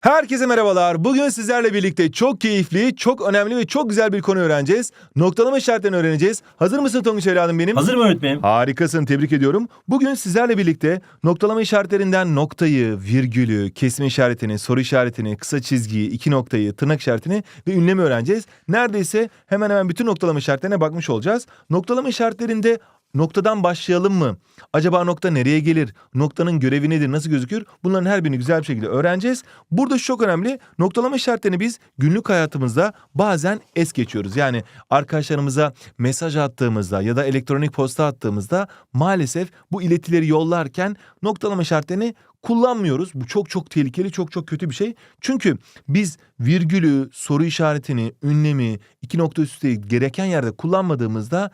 Herkese merhabalar. Bugün sizlerle birlikte çok keyifli, çok önemli ve çok güzel bir konu öğreneceğiz. Noktalama işaretlerini öğreneceğiz. Hazır mısın Tonguç evladım benim? Hazır mı öğretmenim? Harikasın, tebrik ediyorum. Bugün sizlerle birlikte noktalama işaretlerinden noktayı, virgülü, kesme işaretini, soru işaretini, kısa çizgiyi, iki noktayı, tırnak işaretini ve ünlemi öğreneceğiz. Neredeyse hemen hemen bütün noktalama işaretlerine bakmış olacağız. Noktalama işaretlerinde Noktadan başlayalım mı? Acaba nokta nereye gelir? Noktanın görevi nedir? Nasıl gözükür? Bunların her birini güzel bir şekilde öğreneceğiz. Burada şu çok önemli. Noktalama işaretlerini biz günlük hayatımızda bazen es geçiyoruz. Yani arkadaşlarımıza mesaj attığımızda ya da elektronik posta attığımızda maalesef bu iletileri yollarken noktalama işaretlerini kullanmıyoruz. Bu çok çok tehlikeli, çok çok kötü bir şey. Çünkü biz virgülü, soru işaretini, ünlemi, iki nokta üstü gereken yerde kullanmadığımızda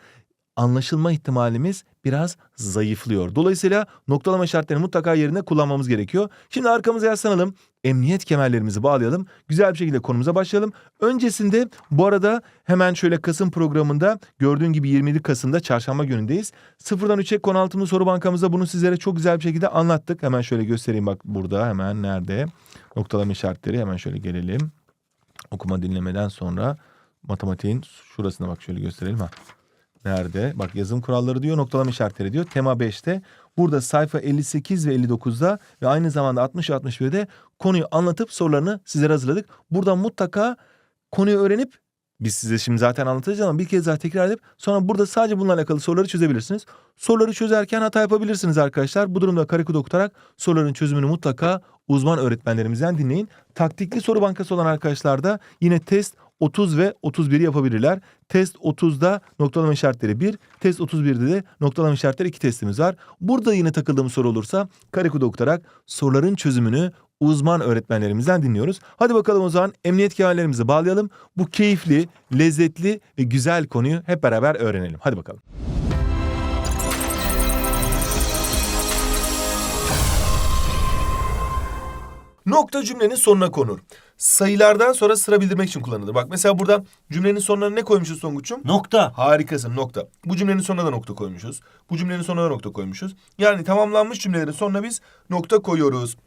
anlaşılma ihtimalimiz biraz zayıflıyor. Dolayısıyla noktalama işaretlerini mutlaka yerinde kullanmamız gerekiyor. Şimdi arkamıza yaslanalım. Emniyet kemerlerimizi bağlayalım. Güzel bir şekilde konumuza başlayalım. Öncesinde bu arada hemen şöyle Kasım programında gördüğün gibi 27 Kasım'da çarşamba günündeyiz. Sıfırdan 3'e konu altımlı soru bankamızda bunu sizlere çok güzel bir şekilde anlattık. Hemen şöyle göstereyim bak burada hemen nerede. Noktalama işaretleri hemen şöyle gelelim. Okuma dinlemeden sonra matematiğin şurasına bak şöyle gösterelim ha. Nerede? Bak yazım kuralları diyor, noktalama işaretleri diyor. Tema 5'te. Burada sayfa 58 ve 59'da ve aynı zamanda 60 ve 61'de konuyu anlatıp sorularını sizlere hazırladık. Buradan mutlaka konuyu öğrenip biz size şimdi zaten anlatacağız ama bir kez daha tekrar edip sonra burada sadece bununla alakalı soruları çözebilirsiniz. Soruları çözerken hata yapabilirsiniz arkadaşlar. Bu durumda kare kod okutarak soruların çözümünü mutlaka uzman öğretmenlerimizden dinleyin. Taktikli soru bankası olan arkadaşlar da yine test 30 ve 31 yapabilirler. Test 30'da noktalama işaretleri 1, test 31'de de noktalama işaretleri 2 testimiz var. Burada yine takıldığımız soru olursa kare kodu okutarak soruların çözümünü uzman öğretmenlerimizden dinliyoruz. Hadi bakalım o zaman emniyet kemerlerimizi bağlayalım. Bu keyifli, lezzetli ve güzel konuyu hep beraber öğrenelim. Hadi bakalım. Nokta cümlenin sonuna konur. Sayılardan sonra sıra bildirmek için kullanılır. Bak mesela burada cümlenin sonuna ne koymuşuz Tonguç'um? Nokta. Harikasın nokta. Bu cümlenin sonuna da nokta koymuşuz. Bu cümlenin sonuna da nokta koymuşuz. Yani tamamlanmış cümlelerin sonuna biz nokta koyuyoruz.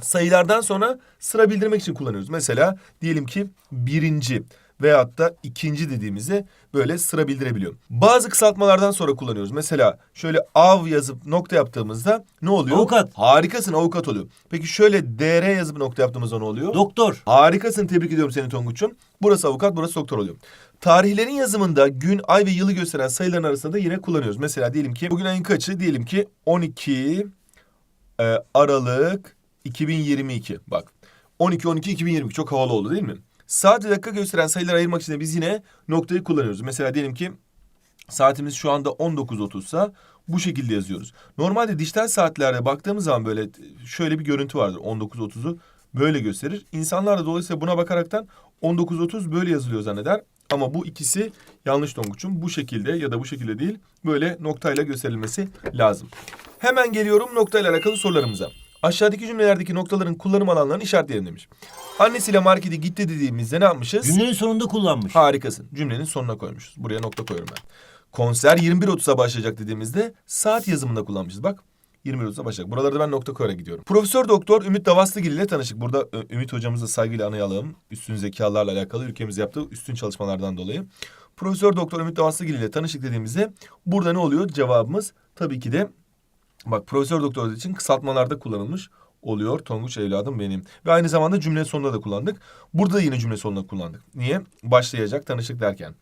Sayılardan sonra sıra bildirmek için kullanıyoruz. Mesela diyelim ki birinci veyahut da ikinci dediğimizde böyle sıra bildirebiliyor. Bazı kısaltmalardan sonra kullanıyoruz. Mesela şöyle av yazıp nokta yaptığımızda ne oluyor? Avukat. Harikasın avukat oluyor. Peki şöyle dr yazıp nokta yaptığımızda ne oluyor? Doktor. Harikasın tebrik ediyorum seni Tonguç'um. Burası avukat burası doktor oluyor. Tarihlerin yazımında gün, ay ve yılı gösteren sayıların arasında da yine kullanıyoruz. Mesela diyelim ki bugün ayın kaçı? Diyelim ki 12 e, Aralık 2022. Bak 12 12 2022 çok havalı oldu değil mi? Saat dakika gösteren sayıları ayırmak için de biz yine noktayı kullanıyoruz. Mesela diyelim ki saatimiz şu anda 19.30 sa bu şekilde yazıyoruz. Normalde dijital saatlerde baktığımız zaman böyle şöyle bir görüntü vardır. 19.30'u böyle gösterir. İnsanlar da dolayısıyla buna bakaraktan 19.30 böyle yazılıyor zanneder. Ama bu ikisi yanlış Tonguç'um. Bu şekilde ya da bu şekilde değil böyle noktayla gösterilmesi lazım. Hemen geliyorum noktayla alakalı sorularımıza. Aşağıdaki cümlelerdeki noktaların kullanım alanlarını işaretleyelim demiş. Annesiyle markete gitti dediğimizde ne yapmışız? Cümlenin sonunda kullanmış. Harikasın. Cümlenin sonuna koymuşuz. Buraya nokta koyuyorum ben. Konser 21.30'a başlayacak dediğimizde saat yazımında kullanmışız. Bak 21.30'a başlayacak. Buralarda ben nokta koyarak gidiyorum. Profesör Doktor Ümit Davaslıgil ile tanıştık. Burada Ümit hocamızı saygıyla anayalım. Üstün zekalarla alakalı ülkemiz yaptığı üstün çalışmalardan dolayı. Profesör Doktor Ümit Davaslıgil ile tanıştık dediğimizde burada ne oluyor? Cevabımız tabii ki de bak Profesör Doktor için kısaltmalarda kullanılmış oluyor Tonguç evladım benim. Ve aynı zamanda cümle sonunda da kullandık. Burada da yine cümle sonunda kullandık. Niye? Başlayacak tanıştık derken.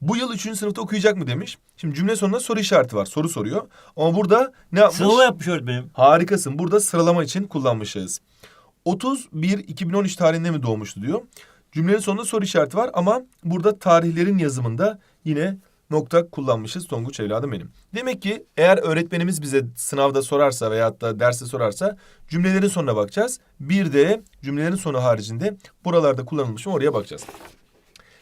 Bu yıl üçüncü sınıfta okuyacak mı demiş. Şimdi cümle sonunda soru işareti var. Soru soruyor. Ama burada ne yapmış? Sıralama yapmış öğretmenim. Harikasın. Burada sıralama için kullanmışız. 31 2013 tarihinde mi doğmuştu diyor. Cümlenin sonunda soru işareti var ama burada tarihlerin yazımında yine nokta kullanmışız Tonguç evladım benim. Demek ki eğer öğretmenimiz bize sınavda sorarsa veyahut da derste sorarsa cümlelerin sonuna bakacağız. Bir de cümlelerin sonu haricinde buralarda kullanılmış mı oraya bakacağız.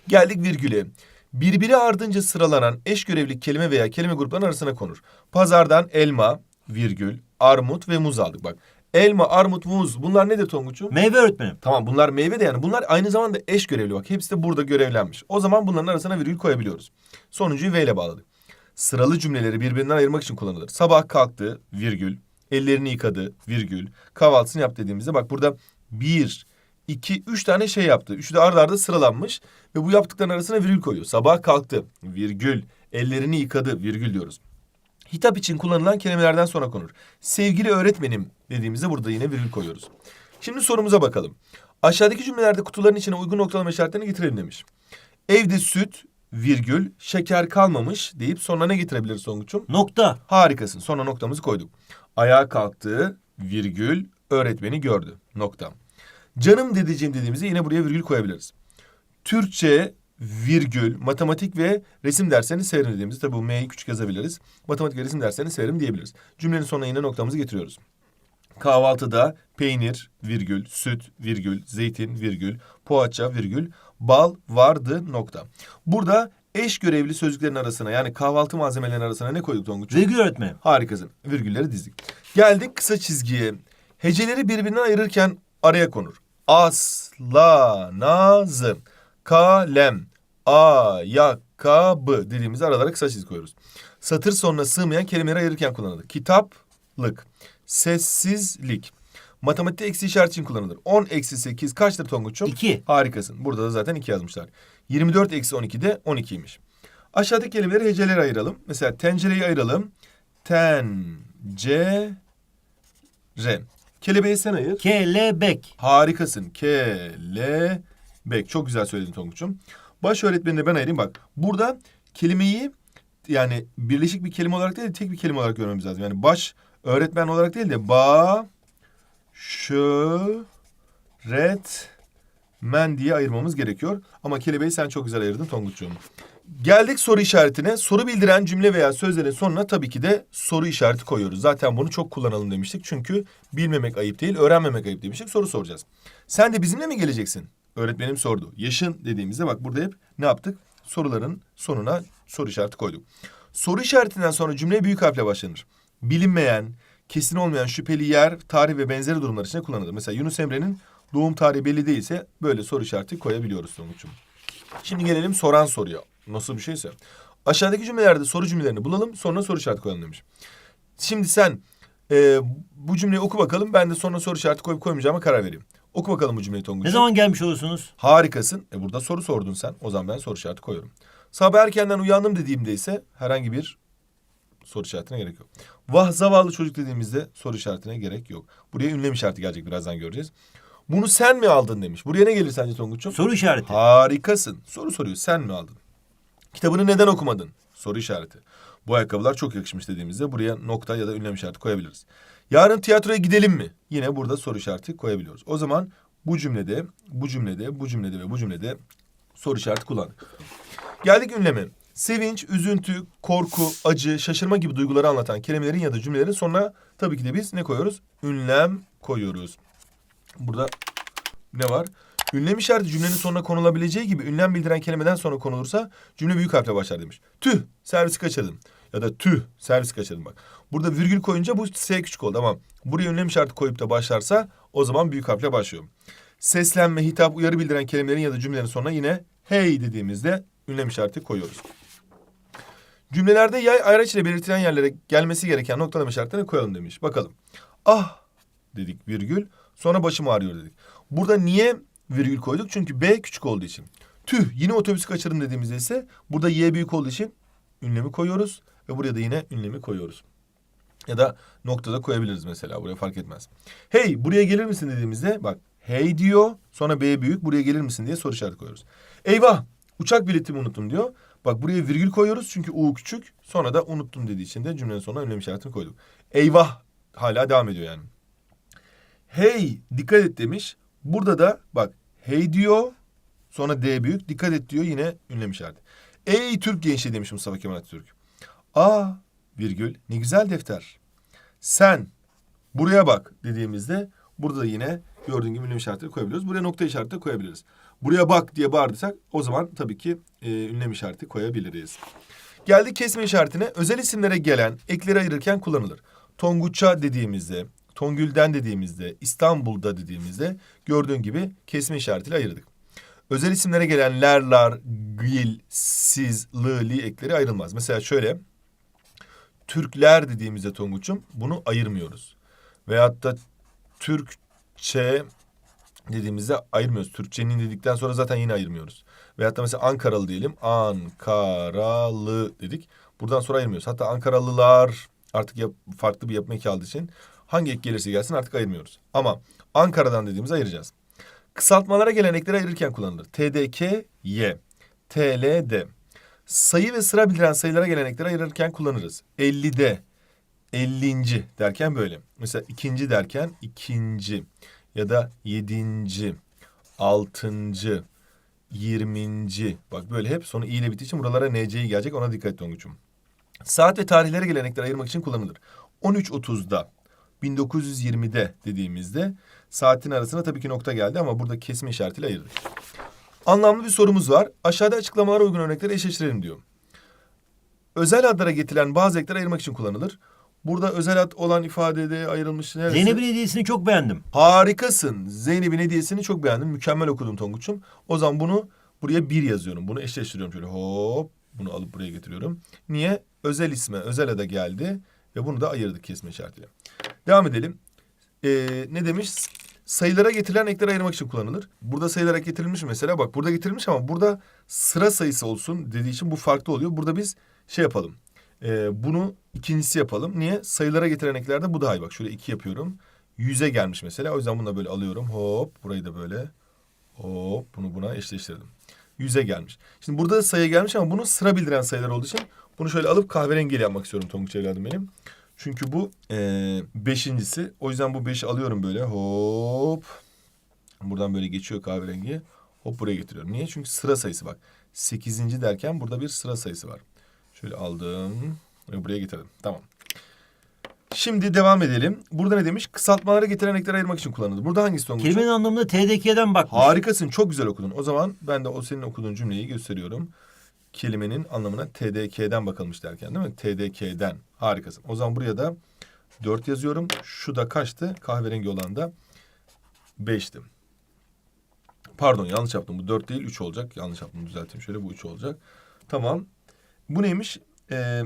Geldik virgüle. Birbiri ardınca sıralanan eş görevli kelime veya kelime gruplarının arasına konur. Pazardan elma, virgül, armut ve muz aldık bak. Elma, armut, muz bunlar nedir Tonguç'um? Meyve öğretmenim. Tamam bunlar meyve de yani bunlar aynı zamanda eş görevli bak. Hepsi de burada görevlenmiş. O zaman bunların arasına virgül koyabiliyoruz. Sonuncuyu V ile bağladık. Sıralı cümleleri birbirinden ayırmak için kullanılır. Sabah kalktı, virgül, ellerini yıkadı, virgül, kahvaltısını yap dediğimizde bak burada bir, iki, üç tane şey yaptı. Üçü de arda arda sıralanmış ve bu yaptıkların arasına virgül koyuyor. Sabah kalktı, virgül, ellerini yıkadı, virgül diyoruz. Hitap için kullanılan kelimelerden sonra konur. Sevgili öğretmenim dediğimizde burada yine virgül koyuyoruz. Şimdi sorumuza bakalım. Aşağıdaki cümlelerde kutuların içine uygun noktalama işaretlerini getirelim demiş. Evde süt, virgül, şeker kalmamış deyip sonuna ne getirebiliriz Tonguç'um? Nokta. Harikasın. Sonra noktamızı koyduk. Ayağa kalktı, virgül, öğretmeni gördü. Nokta. Canım dedeciğim dediğimizde yine buraya virgül koyabiliriz. Türkçe, virgül, matematik ve resim derslerini severim dediğimizde tabii bu M'yi küçük yazabiliriz. Matematik ve resim derslerini severim diyebiliriz. Cümlenin sonuna yine noktamızı getiriyoruz. Kahvaltıda peynir, virgül, süt, virgül, zeytin, virgül, poğaça, virgül, bal vardı nokta. Burada eş görevli sözcüklerin arasına yani kahvaltı malzemelerinin arasına ne koyduk Tonguç? Virgül öğretmenim. Harikasın. Virgülleri dizdik. Geldik kısa çizgiye. Heceleri birbirinden ayırırken araya konur. Aslanazı, kalem, ayakkabı dediğimiz aralara kısa çizgi koyuyoruz. Satır sonuna sığmayan kelimeleri ayırırken kullanılır. Kitaplık, sessizlik. Matematikte eksi işaret için kullanılır. 10 eksi 8 kaçtır Tonguç'um? 2. Harikasın. Burada da zaten 2 yazmışlar. 24 eksi 12 de 12'ymiş. Aşağıdaki kelimeleri hecelere ayıralım. Mesela tencereyi ayıralım. Tencere. Kelebeği sen ayır. Kelebek. Harikasın. Kelebek. Çok güzel söyledin Tonguç'um. Baş öğretmenini ben ayırayım. Bak burada kelimeyi yani birleşik bir kelime olarak değil de tek bir kelime olarak görmemiz lazım. Yani baş öğretmen olarak değil de ba ret men diye ayırmamız gerekiyor. Ama kelebeği sen çok güzel ayırdın Tonguç'cuğum. Geldik soru işaretine. Soru bildiren cümle veya sözlerin sonuna tabii ki de soru işareti koyuyoruz. Zaten bunu çok kullanalım demiştik. Çünkü bilmemek ayıp değil, öğrenmemek ayıp demiştik. Soru soracağız. Sen de bizimle mi geleceksin? Öğretmenim sordu. Yaşın dediğimizde bak burada hep ne yaptık? Soruların sonuna soru işareti koyduk. Soru işaretinden sonra cümle büyük harfle başlanır. Bilinmeyen, kesin olmayan şüpheli yer, tarih ve benzeri durumlar için kullanılır. Mesela Yunus Emre'nin doğum tarihi belli değilse böyle soru işareti koyabiliyoruz sonuçum. Şimdi gelelim soran soruya. Nasıl bir şeyse. Aşağıdaki cümlelerde soru cümlelerini bulalım sonra soru işareti koyalım demiş. Şimdi sen e, bu cümleyi oku bakalım. Ben de sonra soru işareti koyup koymayacağıma karar vereyim. Oku bakalım bu cümleyi Tonguç'um. Ne zaman gelmiş olursunuz? Harikasın. E burada soru sordun sen. O zaman ben soru işareti koyuyorum. Sabah erkenden uyandım dediğimde ise herhangi bir soru işaretine gerek yok. Vah zavallı çocuk dediğimizde soru işaretine gerek yok. Buraya ünlem işareti gelecek birazdan göreceğiz. Bunu sen mi aldın demiş. Buraya ne gelir sence Tonguç'um? Soru işareti. Harikasın. Soru soruyor. Sen mi aldın? Kitabını neden okumadın? Soru işareti. Bu ayakkabılar çok yakışmış dediğimizde buraya nokta ya da ünlem işareti koyabiliriz. Yarın tiyatroya gidelim mi? Yine burada soru işareti koyabiliyoruz. O zaman bu cümlede, bu cümlede, bu cümlede ve bu cümlede soru işareti kullandık. Geldik ünleme. Sevinç, üzüntü, korku, acı, şaşırma gibi duyguları anlatan kelimelerin ya da cümlelerin sonuna tabii ki de biz ne koyuyoruz? Ünlem koyuyoruz. Burada ne var? Ünlem işareti cümlenin sonuna konulabileceği gibi ünlem bildiren kelimeden sonra konulursa cümle büyük harfle başlar demiş. Tüh servisi kaçırdım. Ya da tüh servisi kaçırdım bak. Burada virgül koyunca bu S küçük oldu ama buraya ünlem işareti koyup da başlarsa o zaman büyük harfle başlıyor. Seslenme, hitap, uyarı bildiren kelimelerin ya da cümlelerin sonuna yine hey dediğimizde ünlem işareti koyuyoruz. Cümlelerde yay ayraç ile belirtilen yerlere gelmesi gereken noktalama işaretlerini koyalım demiş. Bakalım. Ah dedik virgül. Sonra başım ağrıyor dedik. Burada niye virgül koyduk? Çünkü B küçük olduğu için. Tüh yine otobüsü kaçırdım dediğimizde ise burada Y büyük olduğu için ünlemi koyuyoruz. Ve buraya da yine ünlemi koyuyoruz. Ya da noktada koyabiliriz mesela. Buraya fark etmez. Hey buraya gelir misin dediğimizde bak hey diyor. Sonra B büyük buraya gelir misin diye soru işareti koyuyoruz. Eyvah uçak biletimi unuttum diyor. Bak buraya virgül koyuyoruz çünkü U küçük. Sonra da unuttum dediği için de cümlenin sonuna ünlem işaretini koyduk. Eyvah hala devam ediyor yani. Hey dikkat et demiş. Burada da bak hey diyor. Sonra D büyük. Dikkat et diyor yine ünlem işareti. Ey Türk gençliği demiş Mustafa Kemal Atatürk. Aa virgül ne güzel defter. Sen buraya bak dediğimizde burada da yine gördüğün gibi ünlem işaretleri koyabiliyoruz. Buraya nokta işareti koyabiliriz. Buraya bak diye bağırdıysak o zaman tabii ki e, ünlem işareti koyabiliriz. Geldik kesme işaretine. Özel isimlere gelen ekleri ayırırken kullanılır. Tonguç'a dediğimizde, Tongül'den dediğimizde, İstanbul'da dediğimizde gördüğün gibi kesme işaretiyle ayırdık. Özel isimlere gelen lerlar, gil, siz, lı, li ekleri ayrılmaz. Mesela şöyle Türkler dediğimizde Tonguç'um bunu ayırmıyoruz. Veyahut da Türkçe dediğimizde ayırmıyoruz. Türkçenin dedikten sonra zaten yine ayırmıyoruz. Veyahut da mesela Ankaralı diyelim. Ankaralı dedik. Buradan sonra ayırmıyoruz. Hatta Ankaralılar artık yap- farklı bir yapma eki aldığı için hangi ek gelirse gelsin artık ayırmıyoruz. Ama Ankara'dan dediğimizi ayıracağız. Kısaltmalara gelen ekleri ayırırken kullanılır. TDK, Y, TLD. Sayı ve sıra bildiren sayılara gelen ekleri ayırırken kullanırız. 50'de, 50. derken böyle. Mesela ikinci derken ikinci ya da yedinci, altıncı, yirminci. Bak böyle hep sonu i ile bittiği için buralara NC'yi gelecek ona dikkat et Tonguç'um. Saat ve tarihlere gelen ekleri ayırmak için kullanılır. 13.30'da, 1920'de dediğimizde saatin arasına tabii ki nokta geldi ama burada kesme işaretiyle ayırdık. Anlamlı bir sorumuz var. Aşağıda açıklamalara uygun örnekleri eşleştirelim diyor. Özel adlara getirilen bazı ekler ayırmak için kullanılır. Burada özel ad olan ifadede ayrılmış neresi? Zeynep'in hediyesini çok beğendim. Harikasın. Zeynep'in hediyesini çok beğendim. Mükemmel okudum Tonguç'um. O zaman bunu buraya bir yazıyorum. Bunu eşleştiriyorum şöyle hop. Bunu alıp buraya getiriyorum. Niye? Özel isme, özel ada geldi. Ve bunu da ayırdık kesme işaretiyle. Devam edelim. Ee, ne demiş? Sayılara getirilen ekleri ayırmak için kullanılır. Burada sayılara getirilmiş mi mesela? Bak burada getirilmiş ama burada sıra sayısı olsun dediği için bu farklı oluyor. Burada biz şey yapalım. Ee, bunu ikincisi yapalım. Niye? Sayılara getiren eklerde bu daha iyi. Bak şöyle iki yapıyorum. Yüze gelmiş mesela. O yüzden bunu da böyle alıyorum. Hop burayı da böyle. Hop bunu buna eşleştirdim. Yüze gelmiş. Şimdi burada da sayı gelmiş ama bunu sıra bildiren sayılar olduğu için bunu şöyle alıp kahverengiyle yapmak istiyorum Tonguç evladım benim. Çünkü bu eee, beşincisi. O yüzden bu beşi alıyorum böyle hop. Buradan böyle geçiyor kahverengi. Hop buraya getiriyorum. Niye? Çünkü sıra sayısı bak. Sekizinci derken burada bir sıra sayısı var. Şöyle aldım ve buraya getirdim. Tamam. Şimdi devam edelim. Burada ne demiş? Kısaltmalara getiren ekleri ayırmak için kullanılır. Burada hangisi Tonguç? Kelimenin anlamına TDK'den bakmış. Harikasın. Çok güzel okudun. O zaman ben de o senin okuduğun cümleyi gösteriyorum. Kelimenin anlamına TDK'den bakılmış derken değil mi? TDK'den. Harikasın. O zaman buraya da 4 yazıyorum. Şu da kaçtı? Kahverengi olan da 5'ti. Pardon yanlış yaptım. Bu 4 değil 3 olacak. Yanlış yaptım düzelteyim. Şöyle bu 3 olacak. Tamam. Bu neymiş? Ee,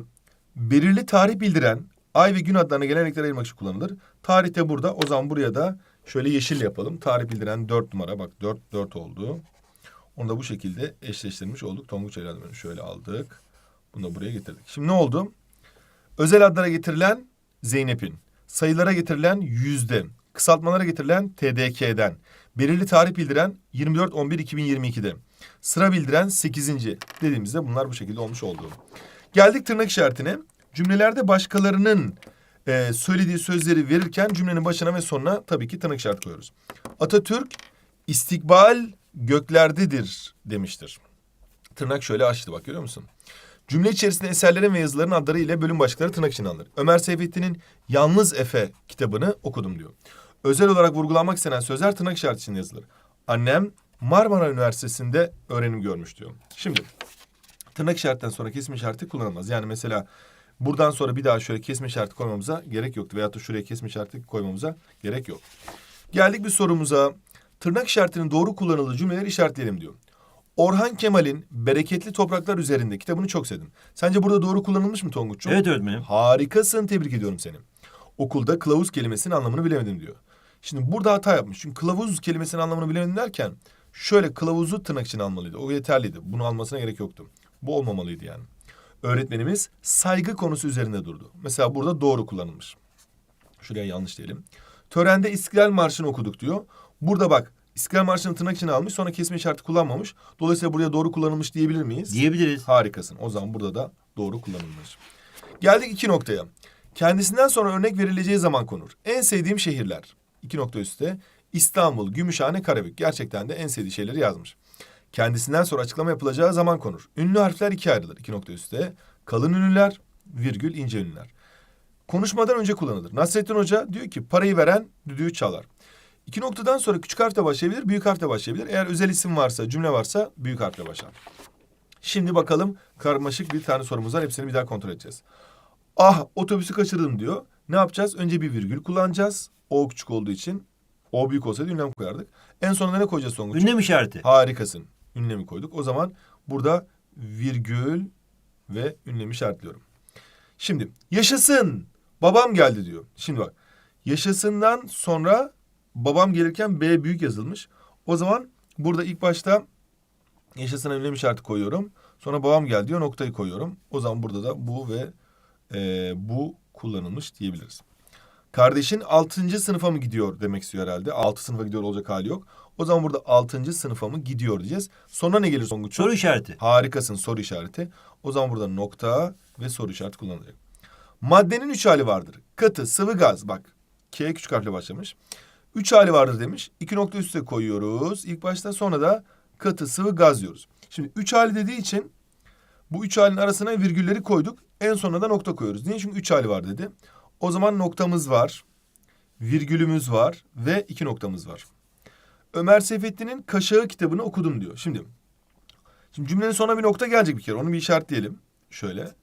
belirli tarih bildiren ay ve gün adlarına gelen ekleri ayırmak için kullanılır. Tarih de burada. O zaman buraya da şöyle yeşil yapalım. Tarih bildiren 4 numara. Bak 4 4 oldu. Onu da bu şekilde eşleştirmiş olduk. Tonguç evladım benim. şöyle aldık. Bunu da buraya getirdik. Şimdi ne oldu? Özel adlara getirilen Zeynep'in, sayılara getirilen yüzde, kısaltmalara getirilen TDK'den, belirli tarih bildiren 24-11-2022'de, sıra bildiren 8. dediğimizde bunlar bu şekilde olmuş oldu. Geldik tırnak işaretine. Cümlelerde başkalarının e, söylediği sözleri verirken cümlenin başına ve sonuna tabii ki tırnak işareti koyuyoruz. Atatürk istikbal göklerdedir demiştir. Tırnak şöyle açtı bak görüyor musun? Cümle içerisinde eserlerin ve yazıların adları ile bölüm başlıkları tırnak içine alınır. Ömer Seyfettin'in Yalnız Efe kitabını okudum diyor. Özel olarak vurgulanmak istenen sözler tırnak işareti içinde yazılır. Annem Marmara Üniversitesi'nde öğrenim görmüş diyor. Şimdi tırnak işaretten sonra kesim işareti kullanılmaz. Yani mesela buradan sonra bir daha şöyle kesme işareti koymamıza gerek yoktu. Veyahut da şuraya kesme işareti koymamıza gerek yok. Geldik bir sorumuza. Tırnak işaretinin doğru kullanıldığı cümleleri işaretleyelim diyor. Orhan Kemal'in Bereketli Topraklar Üzerinde kitabını çok sevdim. Sence burada doğru kullanılmış mı Tonguç'um? Evet öğretmenim. Harikasın tebrik ediyorum seni. Okulda kılavuz kelimesinin anlamını bilemedim diyor. Şimdi burada hata yapmış. Çünkü kılavuz kelimesinin anlamını bilemedim derken şöyle kılavuzu tırnak içine almalıydı. O yeterliydi. Bunu almasına gerek yoktu. Bu olmamalıydı yani. Öğretmenimiz saygı konusu üzerinde durdu. Mesela burada doğru kullanılmış. Şuraya yanlış diyelim. Törende İstiklal Marşı'nı okuduk diyor. Burada bak İstiklal Marşı'nı tırnak içine almış sonra kesme işareti kullanmamış. Dolayısıyla buraya doğru kullanılmış diyebilir miyiz? Diyebiliriz. Harikasın. O zaman burada da doğru kullanılmış. Geldik iki noktaya. Kendisinden sonra örnek verileceği zaman konur. En sevdiğim şehirler. İki nokta üstte. İstanbul, Gümüşhane, Karabük. Gerçekten de en sevdiği şeyleri yazmış. Kendisinden sonra açıklama yapılacağı zaman konur. Ünlü harfler ikiye ayrılır. İki nokta üstte. Kalın ünlüler, virgül ince ünlüler. Konuşmadan önce kullanılır. Nasrettin Hoca diyor ki parayı veren düdüğü çalar. İki noktadan sonra küçük harfle başlayabilir, büyük harfle başlayabilir. Eğer özel isim varsa, cümle varsa büyük harfle başlar. Şimdi bakalım karmaşık bir tane sorumuz var. Hepsini bir daha kontrol edeceğiz. Ah otobüsü kaçırdım diyor. Ne yapacağız? Önce bir virgül kullanacağız. O küçük olduğu için. O büyük olsaydı ünlem koyardık. En sonunda ne koyacağız Tonguç? Ünlem işareti. Harikasın. Ünlemi koyduk. O zaman burada virgül ve ünlemi işaretliyorum. Şimdi yaşasın. Babam geldi diyor. Şimdi bak. Yaşasından sonra babam gelirken B büyük yazılmış. O zaman burada ilk başta yaşasına ünlem işareti koyuyorum. Sonra babam geldi diyor noktayı koyuyorum. O zaman burada da bu ve e, bu kullanılmış diyebiliriz. Kardeşin 6. sınıfa mı gidiyor demek istiyor herhalde. 6 sınıfa gidiyor olacak hali yok. O zaman burada 6. sınıfa mı gidiyor diyeceğiz. Sonra ne gelir Songuç'um? Soru işareti. Harikasın soru işareti. O zaman burada nokta ve soru işareti kullanılacak. Maddenin üç hali vardır. Katı, sıvı gaz. Bak K küçük harfle başlamış. Üç hali vardır demiş. İki nokta üste koyuyoruz. İlk başta sonra da katı, sıvı gaz diyoruz. Şimdi üç hali dediği için bu üç halin arasına virgülleri koyduk. En sonuna da nokta koyuyoruz. Niye? Çünkü üç hali var dedi. O zaman noktamız var. Virgülümüz var ve iki noktamız var. Ömer Seyfettin'in Kaşağı kitabını okudum diyor. Şimdi Şimdi cümlenin sonuna bir nokta gelecek bir kere. Onu bir işaretleyelim. Şöyle.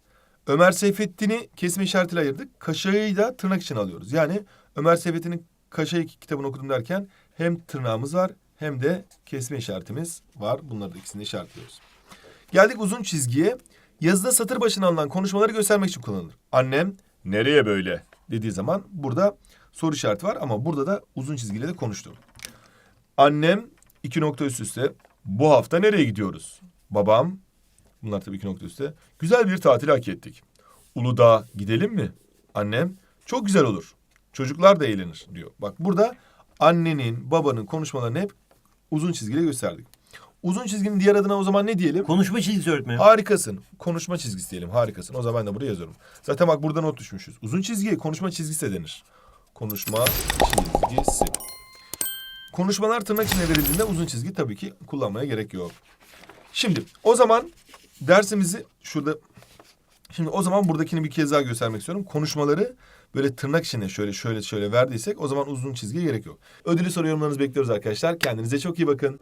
Ömer Seyfettin'i kesme işaretiyle ayırdık. Kaşağı'yı da tırnak için alıyoruz. Yani Ömer Seyfettin'in Kaşağı kitabını okudum derken hem tırnağımız var hem de kesme işaretimiz var. Bunları da ikisini işaretliyoruz. Geldik uzun çizgiye. Yazıda satır başına alınan konuşmaları göstermek için kullanılır. Annem nereye böyle dediği zaman burada soru işareti var ama burada da uzun çizgiyle de konuştu. Annem iki nokta üst üste bu hafta nereye gidiyoruz? Babam bunlar tabii iki nokta üstte. Güzel bir tatil hak ettik. Uludağ gidelim mi? Annem çok güzel olur. Çocuklar da eğlenir diyor. Bak burada annenin babanın konuşmalarını hep uzun çizgiyle gösterdik. Uzun çizginin diğer adına o zaman ne diyelim? Konuşma çizgisi öğretmenim. Harikasın. Konuşma çizgisi diyelim. Harikasın. O zaman ben de buraya yazıyorum. Zaten bak burada not düşmüşüz. Uzun çizgiye konuşma çizgisi de denir. Konuşma çizgisi. Konuşmalar tırnak içine verildiğinde uzun çizgi tabii ki kullanmaya gerek yok. Şimdi o zaman dersimizi şurada Şimdi o zaman buradakini bir kez daha göstermek istiyorum. Konuşmaları böyle tırnak içine şöyle şöyle şöyle verdiysek o zaman uzun çizgiye gerek yok. Ödülü soru yorumlarınızı bekliyoruz arkadaşlar. Kendinize çok iyi bakın.